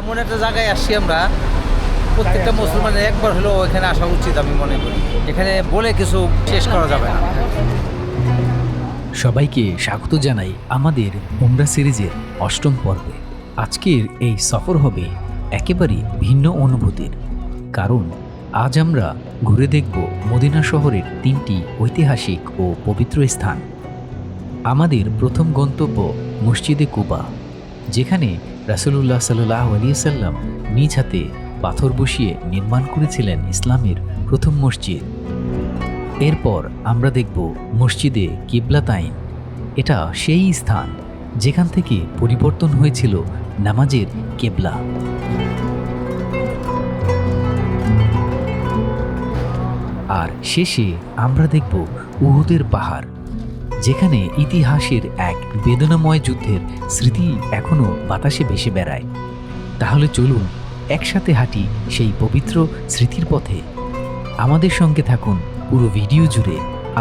এমন একটা জায়গায় আসছি আমরা প্রত্যেকটা মুসলমানের একবার হলেও এখানে আসা উচিত আমি মনে করি। এখানে বলে কিছু শেষ করা যাবে না। সবাইকে স্বাগত জানাই আমাদের উমরা সিরিজের অষ্টম পর্বে। আজকের এই সফর হবে একেবারে ভিন্ন অনুভূতির। কারণ আজ আমরা ঘুরে দেখব মদিনা শহরের তিনটি ঐতিহাসিক ও পবিত্র স্থান। আমাদের প্রথম গন্তব্য মসজিদে কুবা যেখানে রাসুলুল্লাহ সাল্লাহ নিজ হাতে পাথর বসিয়ে নির্মাণ করেছিলেন ইসলামের প্রথম মসজিদ। এরপর আমরা দেখব মসজিদে কিবলাতাইন এটা সেই স্থান যেখান থেকে পরিবর্তন হয়েছিল নামাজের কেবলা। আর শেষে আমরা দেখব উহুদের পাহাড়। যেখানে ইতিহাসের এক বেদনাময় যুদ্ধের স্মৃতি এখনও বাতাসে ভেসে বেড়ায়। তাহলে চলুন একসাথে হাঁটি সেই পবিত্র স্মৃতির পথে। আমাদের সঙ্গে থাকুন পুরো ভিডিও জুড়ে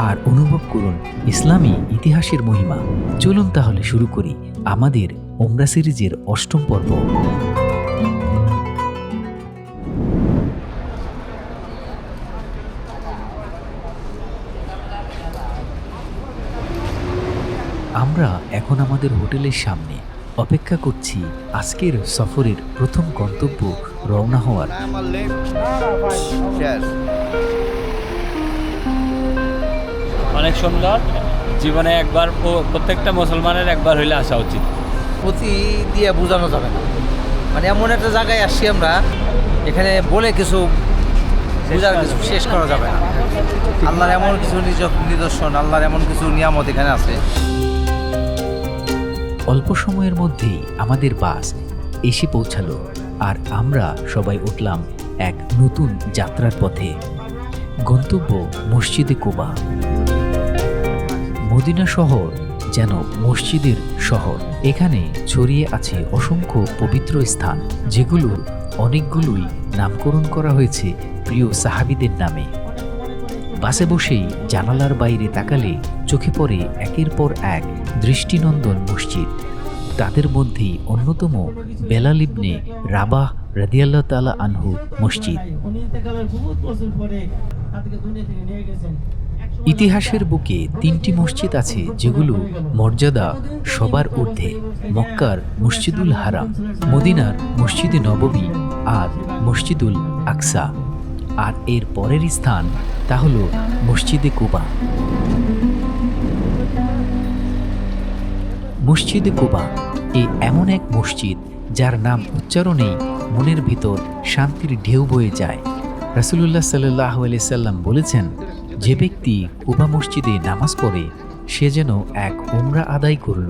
আর অনুভব করুন ইসলামী ইতিহাসের মহিমা। চলুন তাহলে শুরু করি আমাদের ওমরা সিরিজের অষ্টম পর্ব। আমরা এখন আমাদের হোটেলের সামনে অপেক্ষা করছি আজকের সফরের প্রথম গন্তব্য রওনা হওয়ার। অনেক সুন্দর। জীবনে একবার প্রত্যেকটা মুসলমানের একবার হইলে আসা উচিত। প্রতি দিয়ে বোঝানো যাবে না। মানে এমন একটা জায়গায় আসছি আমরা এখানে বলে কিছু বোঝার কিছু শেষ করা যাবে না। আল্লাহর এমন কিছু নিজ- নিদর্শন আল্লাহর এমন কিছু নিয়ামত এখানে আছে। অল্প সময়ের মধ্যেই আমাদের বাস এসে পৌঁছালো আর আমরা সবাই উঠলাম এক নতুন যাত্রার পথে। গন্তব্য মসজিদে কোবা। মদিনা শহর যেন মসজিদের শহর। এখানে ছড়িয়ে আছে অসংখ্য পবিত্র স্থান, যেগুলো অনেকগুলোই নামকরণ করা হয়েছে প্রিয় সাহাবিদের নামে। বাসে বসেই জানালার বাইরে তাকালে চোখে পড়ে একের পর এক দৃষ্টিনন্দন মসজিদ। তাদের মধ্যেই অন্যতম বেলাল ইবনে রাবাহ রাদিয়াল্লাহ তালা আনহু মসজিদ। ইতিহাসের বুকে তিনটি মসজিদ আছে যেগুলো মর্যাদা সবার ঊর্ধ্বে, মক্কার মসজিদুল হারাম, মদিনার মসজিদে নববী আর মসজিদুল আকসা। আর এর পরের স্থান তা হল মসজিদে কুবা। মসজিদে কুবা এ এমন এক মসজিদ যার নাম উচ্চারণেই মনের ভিতর শান্তির ঢেউ বয়ে যায়। রাসুলুল্লাহ সাল্লাহ সাল্লাম বলেছেন, যে ব্যক্তি কুবা মসজিদে নামাজ পড়ে, সে যেন এক উমরা আদায় করল।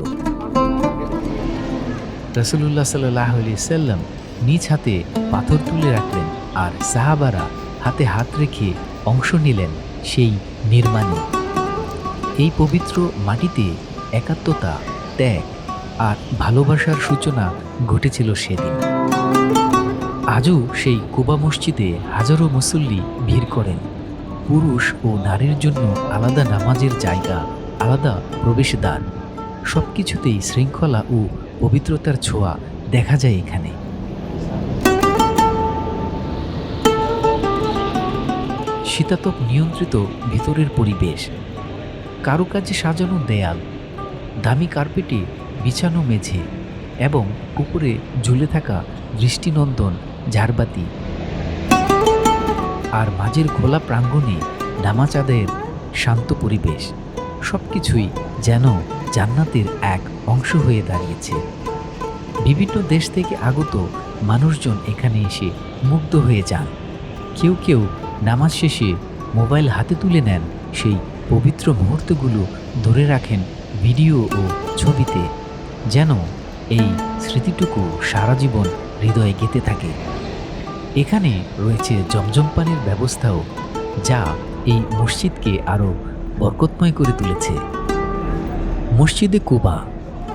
রাসুলুল্লাহ সাল্লাহ সাল্লাম নিজ হাতে পাথর তুলে রাখলেন আর সাহাবারা হাতে হাত রেখে অংশ নিলেন সেই নির্মাণে। এই পবিত্র মাটিতে একাত্মতা ত্যাগ আর ভালোবাসার সূচনা ঘটেছিল সেদিন। আজও সেই কুবা মসজিদে হাজারো মুসল্লি ভিড় করেন। পুরুষ ও নারীর জন্য আলাদা নামাজের জায়গা, আলাদা প্রবেশদ্বার। সব কিছুতেই শৃঙ্খলা ও পবিত্রতার ছোঁয়া দেখা যায় এখানে। শীতাতপ নিয়ন্ত্রিত ভেতরের পরিবেশ। কারুকাজে সাজানো দেয়াল দামি কার্পেটে বিছানো মেঝে এবং উপরে ঝুলে থাকা দৃষ্টিনন্দন ঝাড়বাতি। আর মাঝের খোলা প্রাঙ্গণে নামাজ আদায়ের শান্ত পরিবেশ সব কিছুই যেন জান্নাতের এক অংশ হয়ে দাঁড়িয়েছে। বিভিন্ন দেশ থেকে আগত মানুষজন এখানে এসে মুগ্ধ হয়ে যান। কেউ কেউ নামাজ শেষে মোবাইল হাতে তুলে নেন সেই পবিত্র মুহূর্তগুলো ধরে রাখেন ভিডিও ও ছবিতে যেন এই স্মৃতিটুকু সারা জীবন হৃদয়ে গেঁথে থাকে। এখানে রয়েছে জমজম পানির ব্যবস্থাও যা এই মসজিদকে আরও বরকতময় করে তুলেছে। মসজিদে কুবা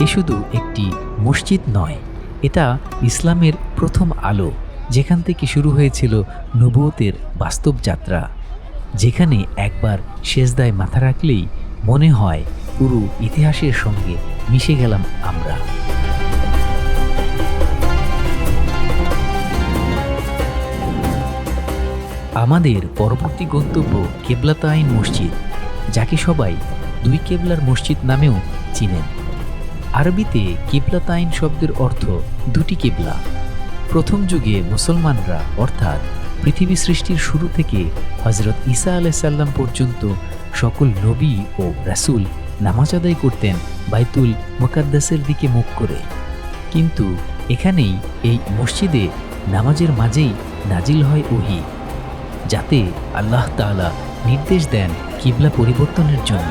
এ শুধু একটি মসজিদ নয়, এটা ইসলামের প্রথম আলো, যেখান থেকে শুরু হয়েছিল নবুয়তের বাস্তব যাত্রা। যেখানে একবার শেষদায় মাথা রাখলেই মনে হয় পুরো ইতিহাসের সঙ্গে মিশে গেলাম আমরা। আমাদের পরবর্তী গন্তব্য কেবলাতাইন মসজিদ, যাকে সবাই দুই কেবলার মসজিদ নামেও চিনেন। আরবিতে কেবলাতাইন শব্দের অর্থ দুটি কেবলা। প্রথম যুগে মুসলমানরা, অর্থাৎ পৃথিবী সৃষ্টির শুরু থেকে হজরত ঈসা আলাইসাল্লাম পর্যন্ত সকল নবী ও রাসুল নামাজ আদায় করতেন বাইতুল মোকাদ্দাসের দিকে মুখ করে। কিন্তু এখানেই এই মসজিদে নামাজের মাঝেই নাজিল হয় ওহি, যাতে আল্লাহ তাআলা নির্দেশ দেন কিবলা পরিবর্তনের জন্য।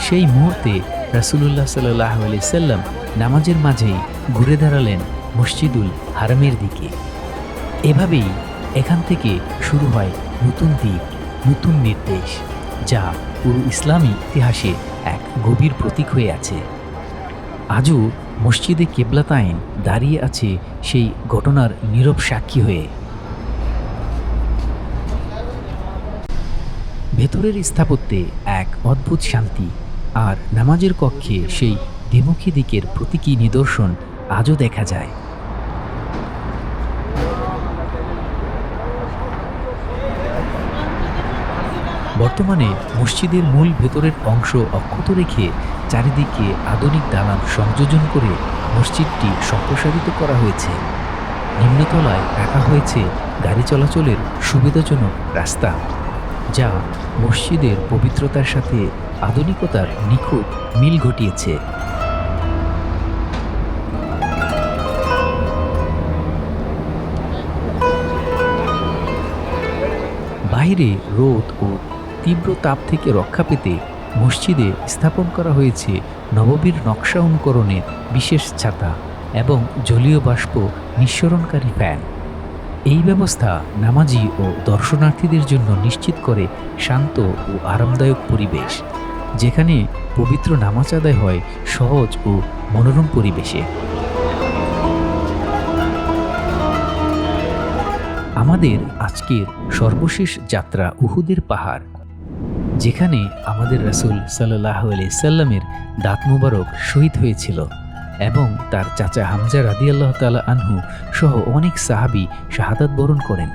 সেই মুহূর্তে রাসূলুল্লাহ সাল্লাহ আলি সাল্লাম নামাজের মাঝেই ঘুরে দাঁড়ালেন মসজিদুল হারামের দিকে। এভাবেই এখান থেকে শুরু হয় নতুন দিক, নতুন নির্দেশ, যা পুরো ইসলামী ইতিহাসে এক গভীর প্রতীক হয়ে আছে। আজও মসজিদে কেবলাতাইন দাঁড়িয়ে আছে সেই ঘটনার নীরব সাক্ষী হয়ে। ভেতরের স্থাপত্যে এক অদ্ভুত শান্তি আর নামাজের কক্ষে সেই দ্বিমুখী দিকের প্রতীকী নিদর্শন আজও দেখা যায়। বর্তমানে মসজিদের মূল ভেতরের অংশ অক্ষত রেখে চারিদিকে আধুনিক দালান সংযোজন করে মসজিদটি সম্প্রসারিত করা হয়েছে। নিম্নতলায় রাখা হয়েছে গাড়ি চলাচলের সুবিধাজনক রাস্তা, যা মসজিদের পবিত্রতার সাথে আধুনিকতার নিখুঁত মিল ঘটিয়েছে। বাইরে রোদ ও তীব্র তাপ থেকে রক্ষা পেতে মসজিদে স্থাপন করা হয়েছে নববীর নকশা অনুকরণের বিশেষ ছাতা এবং জলীয় বাষ্প নিঃসরণকারী ফ্যান। এই ব্যবস্থা নামাজি ও দর্শনার্থীদের জন্য নিশ্চিত করে শান্ত ও আরামদায়ক পরিবেশ, যেখানে পবিত্র নামাজ আদায় হয় সহজ ও মনোরম পরিবেশে। আমাদের আজকের সর্বশেষ যাত্রা উহুদের পাহাড়। যেখানে আমাদের রাসূল সাল্লাহ সাল্লামের দাঁত মুবারক শহীদ হয়েছিল এবং তার চাচা হামজা রাদিয়াল্লাহ তালা আনহু সহ অনেক সাহাবি শাহাদাত বরণ করেন।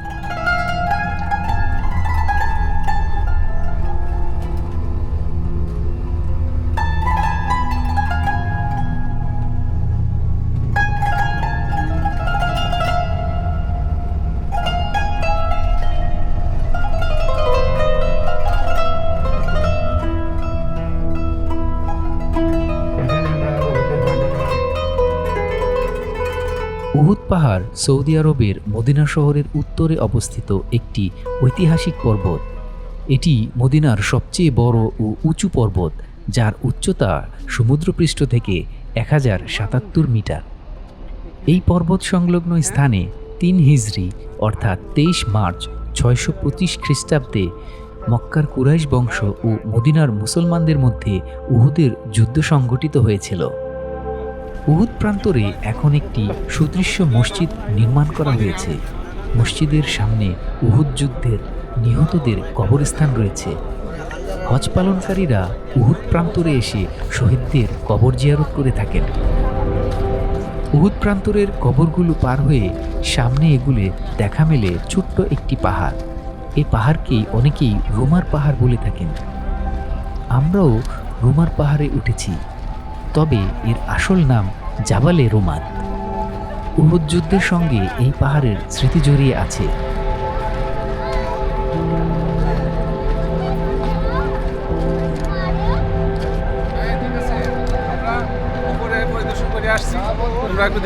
উহুদ পাহাড় সৌদি আরবের মদিনা শহরের উত্তরে অবস্থিত একটি ঐতিহাসিক পর্বত। এটি মদিনার সবচেয়ে বড় ও উঁচু পর্বত, যার উচ্চতা সমুদ্রপৃষ্ঠ থেকে এক হাজার সাতাত্তর মিটার। এই পর্বত সংলগ্ন স্থানে তিন হিজরি, অর্থাৎ তেইশ মার্চ ছয়শো পঁচিশ খ্রিস্টাব্দে মক্কার কুরাইশ বংশ ও মদিনার মুসলমানদের মধ্যে উহুদের যুদ্ধ সংঘটিত হয়েছিল। উহুদ প্রান্তরে এখন একটি সুদৃশ্য মসজিদ নির্মাণ করা হয়েছে। মসজিদের সামনে উহুদ যুদ্ধের নিহতদের কবরস্থান রয়েছে। হজ পালনকারীরা উহুদ প্রান্তরে এসে শহীদদের কবর জিয়ারত করে থাকেন। উহুদ প্রান্তরের কবরগুলো পার হয়ে সামনে এগুলে দেখা মেলে ছোট্ট একটি পাহাড়। এ পাহাড়কেই অনেকেই রোমার পাহাড় বলে থাকেন। আমরাও রোমার পাহাড়ে উঠেছি। তবে এর আসল নাম জাবালে রোমান। উহুদ যুদ্ধের সঙ্গে এই পাহাড়ের স্মৃতি জড়িয়ে আছে।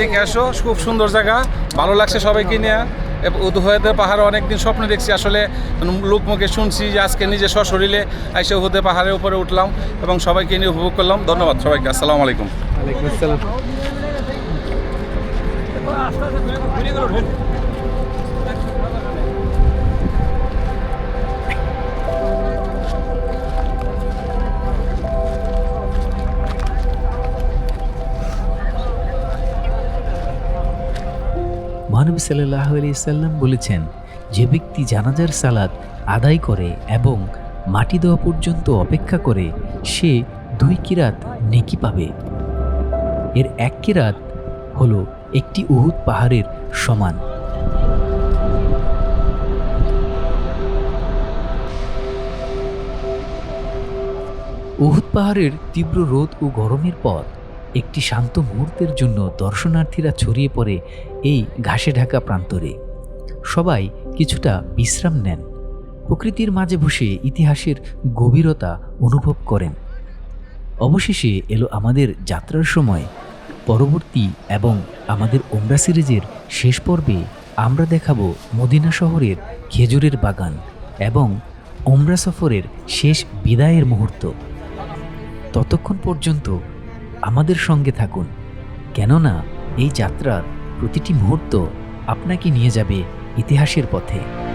দেখে আসো, খুব সুন্দর জায়গা। ভালো লাগছে সবাইকে নিয়ে। উদুহয়েদের পাহাড়ে অনেকদিন স্বপ্ন দেখছি। আসলে লোক মুখে শুনছি যে আজকে নিজে সশরীরে আইসে উহুদের পাহাড়ের উপরে উঠলাম এবং সবাইকে নিয়ে উপভোগ করলাম। ধন্যবাদ সবাইকে। আসসালামু আলাইকুম। মহানবী সাল্লাহ সাল্লাম বলেছেন, যে ব্যক্তি জানাজার সালাদ আদায় করে এবং মাটি দেওয়া পর্যন্ত অপেক্ষা করে, সে দুই কিরাত নেকি পাবে। এর এক কিরাত হল একটি উহুদ পাহাড়ের সমান। উহুদ পাহাড়ের তীব্র রোদ ও গরমের পথ একটি শান্ত মুহূর্তের জন্য দর্শনার্থীরা ছড়িয়ে পড়ে এই ঘাসে ঢাকা প্রান্তরে। সবাই কিছুটা বিশ্রাম নেন। প্রকৃতির মাঝে বসে ইতিহাসের গভীরতা অনুভব করেন। অবশেষে এলো আমাদের যাত্রার সময়। পরবর্তী এবং আমাদের ওমরা সিরিজের শেষ পর্বে আমরা দেখাবো মদিনা শহরের খেজুরের বাগান এবং ওমরা সফরের শেষ বিদায়ের মুহূর্ত। ততক্ষণ পর্যন্ত আমাদের সঙ্গে থাকুন। কেননা এই যাত্রার প্রতিটি মুহূর্ত আপনাকে নিয়ে যাবে ইতিহাসের পথে।